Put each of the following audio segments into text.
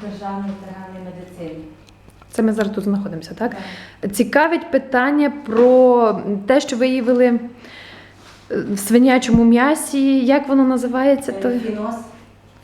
державної ветеринарної медицини. Це ми зараз тут знаходимося, так? Цікавить питання про те, що виявили е, в свинячому м'ясі. Як воно називається? Е, Фінос.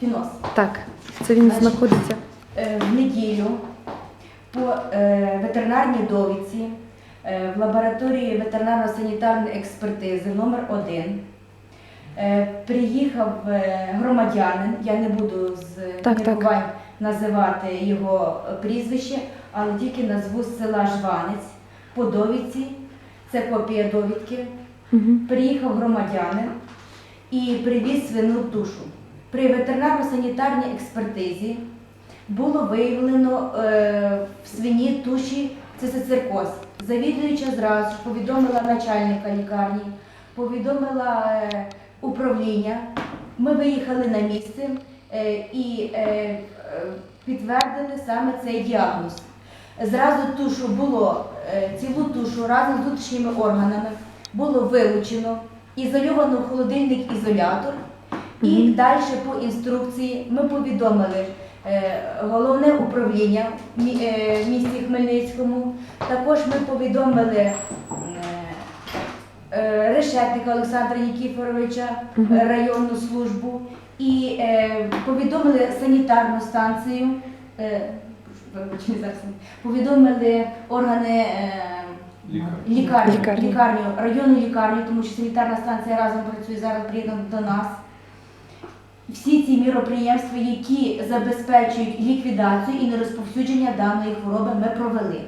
Фінос. Так, це він Значить, знаходиться. Е, В неділю по ветеринарній довідці в лабораторії ветеринарно-санітарної експертизи номер 1 приїхав громадянин, я не буду з Так, так. Називати його прізвище, але тільки назву з села Жванець по довідці, це копія довідки. Угу. Приїхав громадянин і привіз свину тушу. При ветеринарно-санітарній експертизі було виявлено е, в свині туші цисициркоз. Завідуюча зразу ж повідомила начальника лікарні, повідомила е, управління. Ми виїхали на місце е, і е, е, підтвердили саме цей діагноз. Зразу тушу було е, цілу тушу разом з внутрішніми органами було вилучено, ізольовано в холодильник ізолятор. І Мгм. далі по інструкції ми повідомили е, головне управління в мі- е, місті Хмельницькому. Також ми повідомили е, е, решетника Олександра Нікіфоровича, е, районну службу і е, повідомили санітарну станцію. е, повідомили органи. е, Лікарню, Лікарню. лікарню, районну лікарню, тому що санітарна станція разом працює зараз приєднана до нас. Всі ці міроприємства, які забезпечують ліквідацію і нерозповсюдження даної хвороби, ми провели.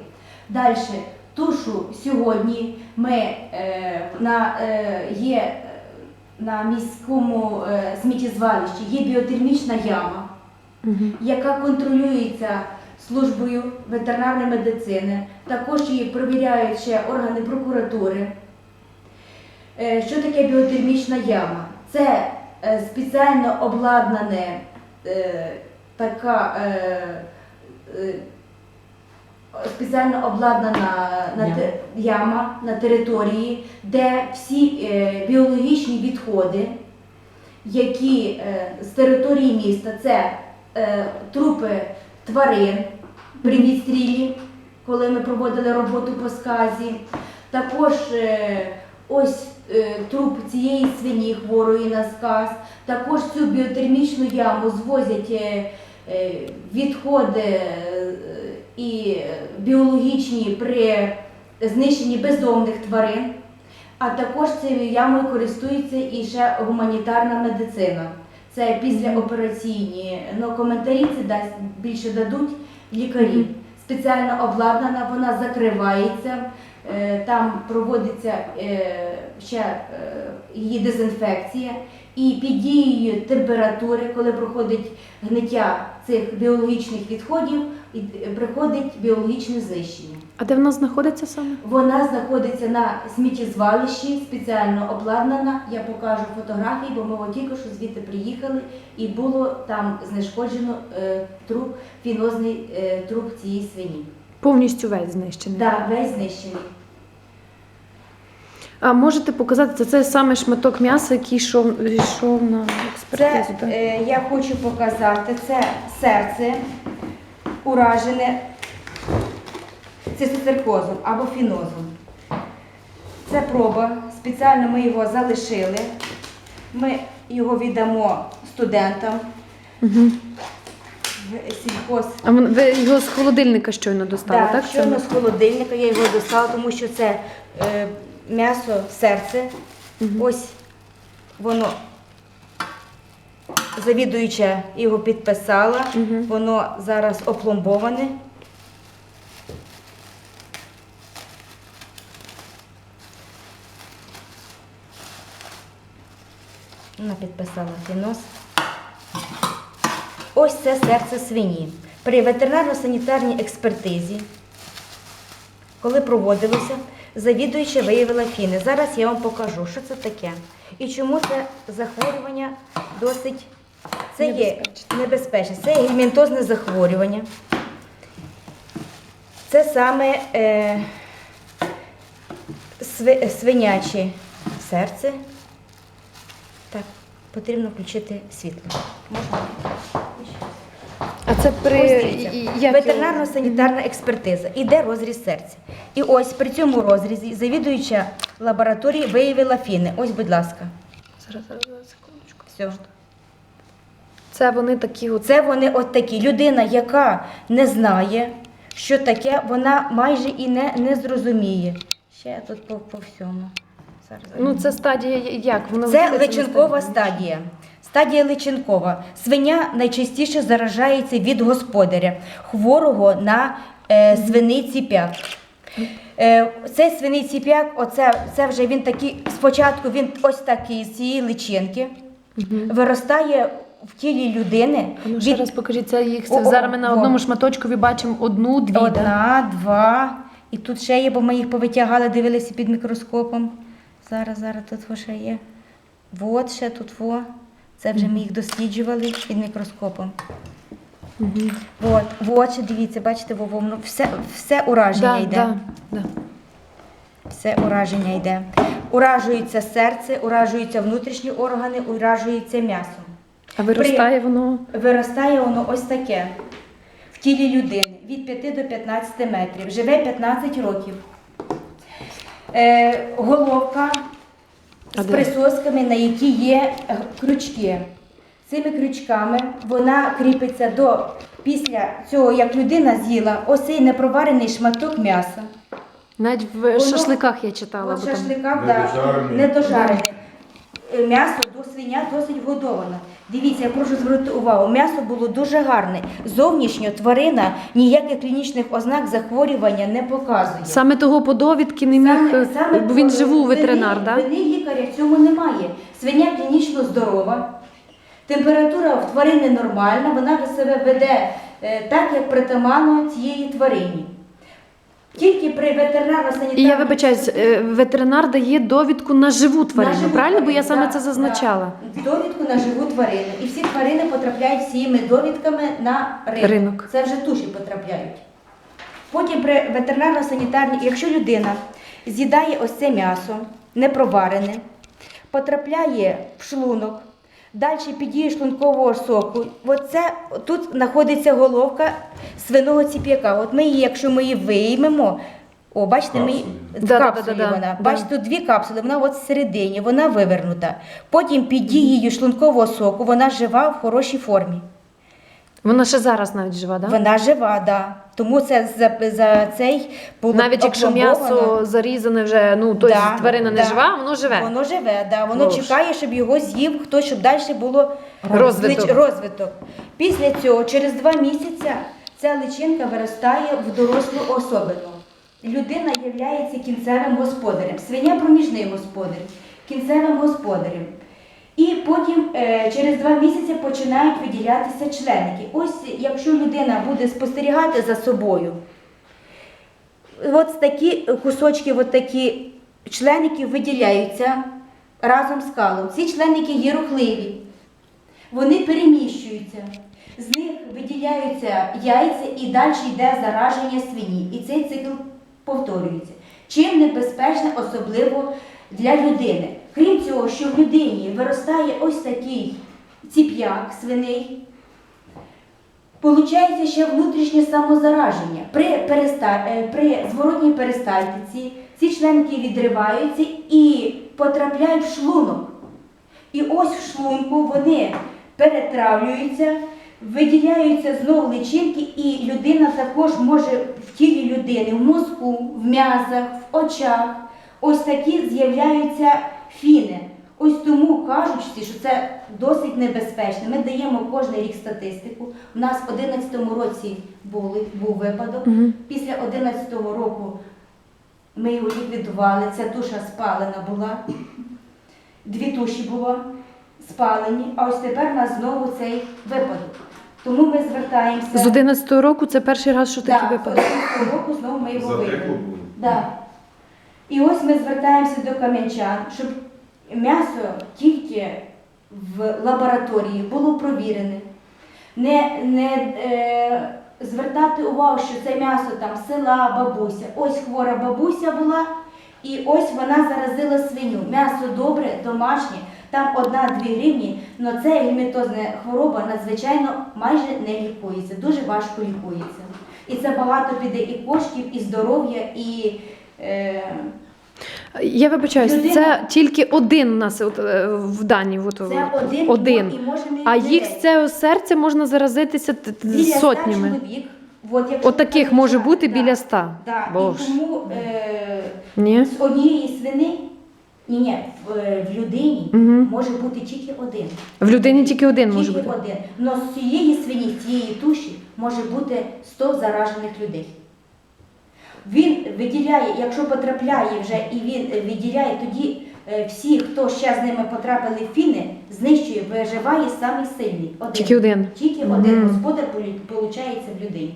Далі, тушу сьогодні ми е, на, е, є на міському е, сміттєзвалищі є біотермічна яма Угу. яка контролюється службою ветеринарної медицини. Також її перевіряють ще органи прокуратури. Е, Що таке біотермічна яма? Це е, спеціально обладнане е, така е, е, спеціально обладнана на те- яма на території, де всі е, біологічні відходи, які е, з території міста, це е, трупи тварин при відстрілі, коли ми проводили роботу по сказі. Також е, ось труп цієї свині хворої на сказ. Також цю біотермічну яму звозять відходи е, і біологічні при знищенні бездомних тварин. А також цією ямою користується і ще гуманітарна медицина. Це післяопераційні. Ну, коментарі це дасть більше дадуть лікарі. Спеціально обладнана, вона закривається, е, там проводиться е, ще е, її дезінфекція. І під дією температури, коли проходить гниття цих біологічних відходів, і- приходить біологічне знищення. А де вона знаходиться саме? Вона знаходиться на сміттєзвалищі, спеціально обладнана. Я покажу фотографії, бо ми тільки що звідти приїхали, і було там знешкоджено е, труп, фінозний е, труп цієї свині. Повністю весь знищений. Да, весь знищений. А можете показати, це, це саме шматок м'яса, який йшов, йшов на Це е, я хочу показати, це серце уражене цистицеркозом або фінозом. Це проба, спеціально ми його залишили. Ми його віддамо студентам Угу. в сільхоз. А вон- ви його з холодильника щойно достали, Да, так? щойно з холодильника я його достала, тому що це е, м'ясо, серце. Ось воно завідуюча його підписала, воно зараз опломбоване. Вона підписала фінос. Ось це серце свині. При ветеринарно-санітарній експертизі, коли проводилося, завідуюча виявила фіни. Зараз я вам покажу, що це таке. І чому це захворювання досить це є Небезпечне. Це є гельмінтозне захворювання. Це саме е, сви, свиняче серце. Так, потрібно включити світло. Можна? А це при ветеринарно-санітарна експертиза. Іде розріз серця. І ось при цьому розрізі завідуюча лабораторії виявила фіни. Ось, будь ласка. Зараз, зараз, зараз, секундочку. Все. Це вони такі от. Це вони от такі. Людина, яка не знає, що таке, вона майже і не, не зрозуміє. Ще тут по, по всьому. Зараз. Ну, це стадія як? Воно Це личинкова стадія. Стадія личинкова. Свиня найчастіше заражається від господаря, хворого на е, свиний ціп'як. Е, цей свиний ціп'як, оце, це вже він такий, спочатку він ось такий з цієї личинки, виростає в тілі людини. Ну, ще від раз покажіть, це їх. О, Зараз ми на одному шматочкові бачимо одну, дві. Да? Одна, два. І тут ще є, бо ми їх повитягали, дивилися під мікроскопом. Зараз, зараз тут ще є. От ще тут во. Це вже ми їх досліджували під мікроскопом. Мгм. От, от ще дивіться, бачите, во, во, воно все, все ураження Да, йде. да, да. Все ураження йде. Уражується серце, уражуються внутрішні органи, уражується м'ясо. А виростає воно. Виростає воно ось таке в тілі людини від 5 до 15 метрів. Живе 15 років. Е, головка А з де? присосками, на які є крючки. Цими крючками вона кріпиться до після цього, як людина з'їла ось цей непроварений шматок м'яса. Навіть в Воно- шашликах я читала. Там- шашликах да, Недожарений. Е, М'ясо до свиня досить годоване. Дивіться, я прошу звернути увагу. М'ясо було дуже гарне. Зовнішньо тварина ніяких клінічних ознак захворювання не показує. Саме того по довідки не міг, е, бо він живу ветеринар, так? Вини лікаря в цьому немає. Свиня клінічно здорова. Температура в тварини нормальна, вона себе веде е, так, як притаманно цієї тварині. Тільки при ветеринарно-санітарній І я вибачаюсь, е, ветеринар дає довідку на живу тварину, живу правильно? Бо я тварину, саме да, це зазначала. Довідку на живу тварину. І всі тварини потрапляють з цими довідками на ринок. Ринок. Це вже туші потрапляють. Потім при ветеринарно-санітарній, якщо людина з'їдає ось це м'ясо, не проварене, потрапляє в шлунок, далі підіє шлункового соку. Оце, тут знаходиться головка свиного ціп'яка. От ми її, якщо ми її виймемо, о, бачите, ми її- Да, капсулі да, да, вона. да. Бачите, тут дві капсули, вона от всередині, вона вивернута. Потім під дією шлункового соку вона жива в хорошій формі. Вона ще зараз навіть жива, так? Да? Вона жива, да. Тому це за, за цей було Навіть якщо м'ясо зарізане вже, ну тобто Да, тварина не да. жива, воно живе. Воно живе, да. воно Боже. чекає, щоб його з'їв хтось, щоб далі було Розвиток. розвиток. Після цього, через два місяці, ця личинка виростає в дорослу особину. Людина є кінцевим господарем. Свиня проміжний господар, кінцевим господарем. І потім е, через два місяці починають виділятися членики. Ось якщо людина буде спостерігати за собою, От такі кусочки, от такі членики виділяються разом з калом. Ці членики є рухливі, вони переміщуються. З них виділяються яйця і далі йде зараження свині. І цей цикл повторюється. Чим небезпечне, особливо для людини. Крім цього, що в людині виростає ось такий ціп'як свиний, Получається ще внутрішнє самозараження. При, переста... е, при зворотній перистальтиці ці членки відриваються і потрапляють в шлунок. І ось в шлунку вони перетравлюються, виділяються знову личинки, і людина також може в тілі людини, в мозку, в м'язах, в очах. Ось такі з'являються фіни. Ось тому кажуть, що це досить небезпечно. Ми даємо кожен рік статистику. У нас в 2011 році були, був випадок. Мгм. Після 2011 року ми його ліквідували. Ця туша спалена була. Дві туші було спалені, а ось тепер у нас знову цей випадок. Тому ми звертаємося. З 11-го року це перший раз, що такий Да, випадок. з 11 року знову ми його було? Да. І ось ми звертаємося до кам'янчан, щоб м'ясо тільки в лабораторії було провірене. Не, не е, звертати увагу, що це м'ясо там села, бабуся. Ось хвора бабуся була, і ось вона заразила свиню. М'ясо добре, домашнє, Там одна-дві гривні, але це гельмінтозна хвороба надзвичайно майже не лікується, дуже важко лікується. І це багато піде і коштів, і здоров'я, і Я вибачаюсь, Людина- це тільки один у нас от, е, в дані. От, це один, один. і може не А їх з цього серця можна заразитися Біля сотнями. чоловік. От, От таких може бути да, біля ста. Да. Боже. І тому е, Ні? з однієї свини, ні, ні, в, е, в людині Угу. може бути тільки один. В людині тільки один може Тільки бути. один. Но з цієї свині, з цієї туші може бути 100 заражених людей. Він виділяє, якщо потрапляє вже і він виділяє, тоді е, всі, хто ще з ними потрапили в фіни, знищує, виживає самий сильний. Один. Тільки один. Тільки Мгм. один господар виходить в людині.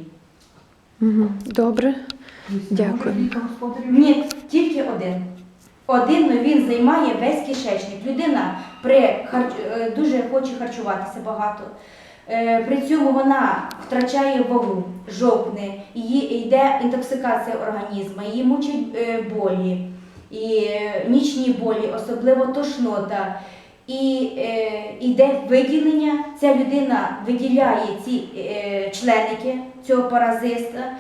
Угу. Добре. Тобто Дякую. Ні, тільки один. Один ну, він займає весь кишечник. Людина при харч... е, дуже хоче харчуватися багато. Е, При цьому вона втрачає вагу, жовкне, її йде інтоксикація організму, її мучать е, болі, і е, нічні болі, особливо тошнота. І е, йде виділення, ця людина виділяє ці е, членики цього паразита,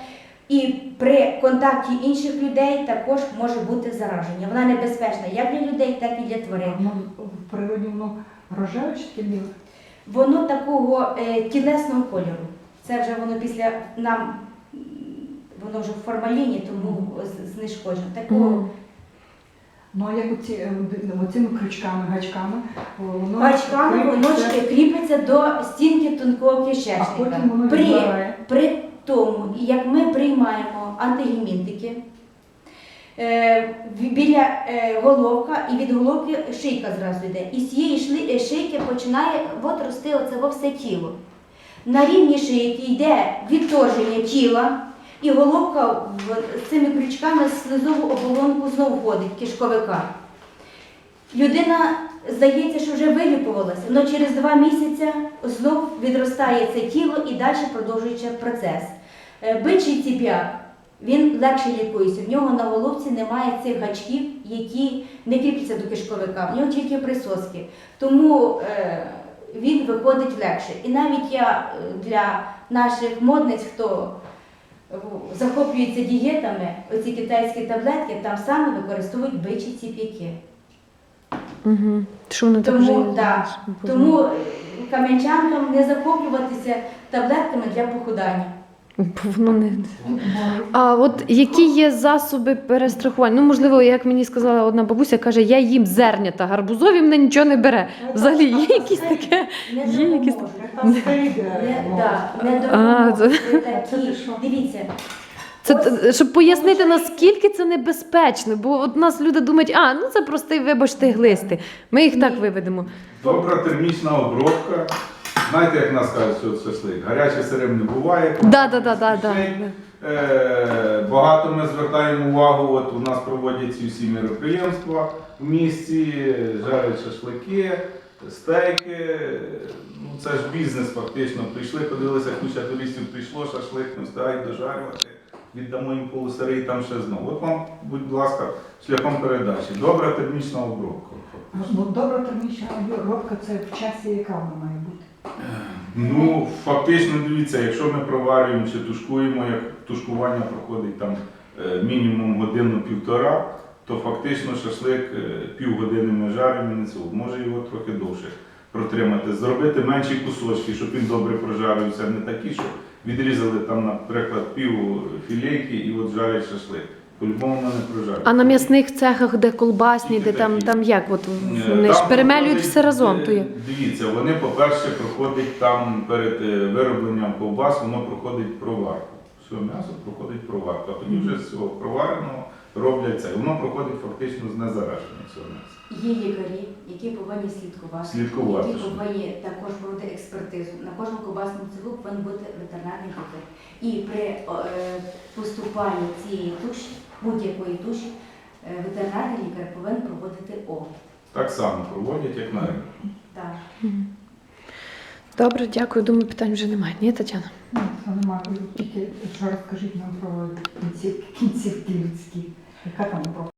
і при контакті інших людей також може бути зараження. Вона небезпечна як для людей, так і для тварин. Воно в природі воно рожеве чи біле? Воно такого е, тілесного кольору. Це вже воно після нам, воно вже в формаліні, тому знешкоджено. Такого Мгм. Ну а як оці, е, оцими крючками, гачками, воно Бачками воно кріпиться, кріпиться до стінки тонкого а кишечника. потім воно При, відбирає. при тому, як ми приймаємо антигемінтики, біля е, головка і від головки шийка зразу йде. І з цієї е, шийки починає от рости оце во все тіло. На рівні шийки йде відторження тіла, і головка цими крючками в слизову оболонку знову входить кишковика. Людина здається, що вже вилікувалася, але через два місяці знов відростає це тіло і далі продовжується процес. Е, Бичий ціп'як, він легше лікується. В нього на головці немає цих гачків, які не кріпляться до кишковика, в нього тільки присоски. Тому е, він виходить легше. І навіть я е, для наших модниць, хто е, захоплюється дієтами, оці китайські таблетки, там саме використовують бичі ціп'яки. Угу. Що вони так Тому, вже- да, тому е, кам'янчанкам не захоплюватися таблетками для похудання. Бо воно не. А от які є засоби перестрахування? Ну, можливо, як мені сказала одна бабуся, каже, я їм зернята, гарбузові мене нічого не бере. Взагалі є якісь таке. Є якісь-? Дивіться, Це щоб пояснити, наскільки це небезпечно, бо от нас люди думають, а ну це простий, вибачте, глисти. Ми їх так виведемо. Добра термічна обробка. Знаєте, як нас кажуть, що шашлик? Гаряче сирим не буває. Да, да, да, да, да. Е, Багато ми звертаємо увагу, от у нас проводять ці всі міроприємства в місті, жарять шашлики, стейки. Ну, це ж бізнес фактично. Прийшли, подивилися, куча туристів прийшло, шашлик не встигають дожарювати. Віддамо їм полусирий там ще знову. От вам, будь ласка, шляхом передачі. Добра термічна обробка. Ну, добра термічна обробка це в часі, яка вона має. Ну, фактично, дивіться, якщо ми проварюємо чи тушкуємо, як тушкування проходить там е, мінімум годину-півтора, то фактично шашлик е, півгодини ми жаримо, не цього. Може його трохи довше протримати, зробити менші кусочки, щоб він добре прожарився, не такі, що відрізали там, наприклад, пів філейки і от жарять шашлик. По-любому вона не прожариться. А на м'ясних цехах, де колбасні, де там, там як? От Е, вони ж там перемелюють проходить, все разом. То е, є. Дивіться, вони, по-перше, проходять там перед е, виробленням ковбас, воно проходить проварку. Все м'ясо проходить проварку, а тоді вже з цього провареного роблять це. Воно проходить фактично з незараження цього м'яса. є лікарі, які повинні слідкувати, Слідкувати, які що? повинні також проводити експертизу. На кожному кобасному цеху повинен бути ветеринарний лікар. І при е, поступанні цієї туші, будь-якої туші, е, ветеринарний лікар повинен проводити огляд. Так само проводять, як на ринку. Так. Добре, дякую. Думаю, питань вже немає. Ні, Тетяна? Ну, це немає. Тільки що розкажіть нам про кінцівки, кінцівки людські. Яка там?